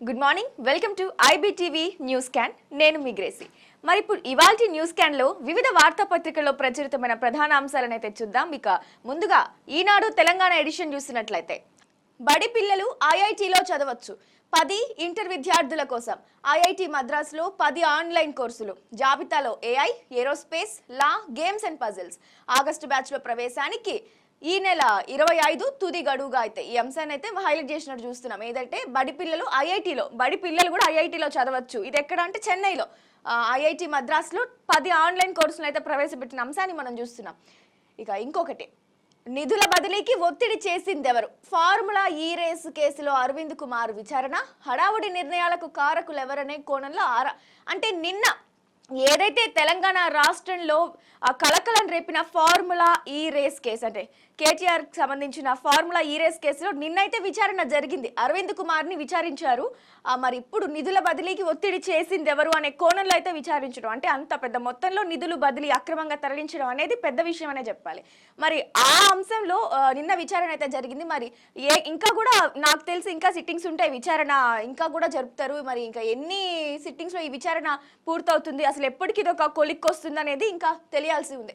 Good morning welcome to IBTV news can నేను మీ Gracy మరి ఇప్పుడు ఇవాల్టి న్యూస్ క్యాన్లో వివిధ వార్తాపత్రికల్లో ప్రచురితమైన ప్రధాన అంశాలను అయితే చూద్దాం. ఇక ముందుగా ఈనాడు తెలంగాణ ఎడిషన్ చూసినట్లయితే బడి పిల్లలు ఐఐటిలో చదవచ్చు. పది ఇంటర్ విద్యార్థుల కోసం ఐఐటి మద్రాసులో పది ఆన్లైన్ కోర్సులు. జాబితాలో AI aerospace law games and puzzles. August బ్యాచ్లో ప్రవేశానికి ఈ నెల ఇరవై ఐదు తుది గడువుగా అయితే ఈ అంశాన్ని అయితే హైలైట్ చేసినట్టు చూస్తున్నాం. ఏదంటే బడి పిల్లలు ఐఐటిలో బడి పిల్లలు కూడా ఐఐటిలో చదవచ్చు. ఇది ఎక్కడ అంటే చెన్నైలో. ఐఐటి మద్రాసులో పది ఆన్లైన్ కోర్సులు అయితే ప్రవేశపెట్టిన అంశాన్ని మనం చూస్తున్నాం. ఇక ఇంకొకటి నిధుల బదిలీకి ఒత్తిడి చేసిందెవరు? ఫార్ములా ఈ రేసు కేసులో అరవింద్ కుమార్ విచారణ హడావుడి నిర్ణయాలకు కారకులు ఎవరనే కోణంలో ఆరా అంటే నిన్న ఏదైతే తెలంగాణ రాష్ట్రంలో ఆ కలకలం రేపిన ఫార్ములా ఈ రేస్ కేసు అంటే కేటీఆర్ సంబంధించిన ఫార్ములా ఈ రేస్ కేసులో నిన్నైతే విచారణ జరిగింది. అరవింద్ కుమార్ని విచారించారు మరి ఇప్పుడు నిధుల బదిలీకి ఒత్తిడి చేసింది ఎవరు అనే కోణంలో అయితే విచారించడం అంటే అంత పెద్ద మొత్తంలో నిధులు బదిలీ అక్రమంగా తరలించడం అనేది పెద్ద విషయం అనే చెప్పాలి. మరి ఆ అంశంలో నిన్న విచారణ అయితే జరిగింది. మరి ఏ ఇంకా కూడా నాకు తెలిసి ఇంకా సిట్టింగ్స్ ఉంటాయి విచారణ ఇంకా కూడా జరుపుతారు. మరి ఇంకా ఎన్ని సిట్టింగ్స్లో ఈ విచారణ పూర్తవుతుంది అసలు ఎప్పటికి ఇది ఒక కొలిక్కి వస్తుంది అనేది ఇంకా తెలియాల్సి ఉంది.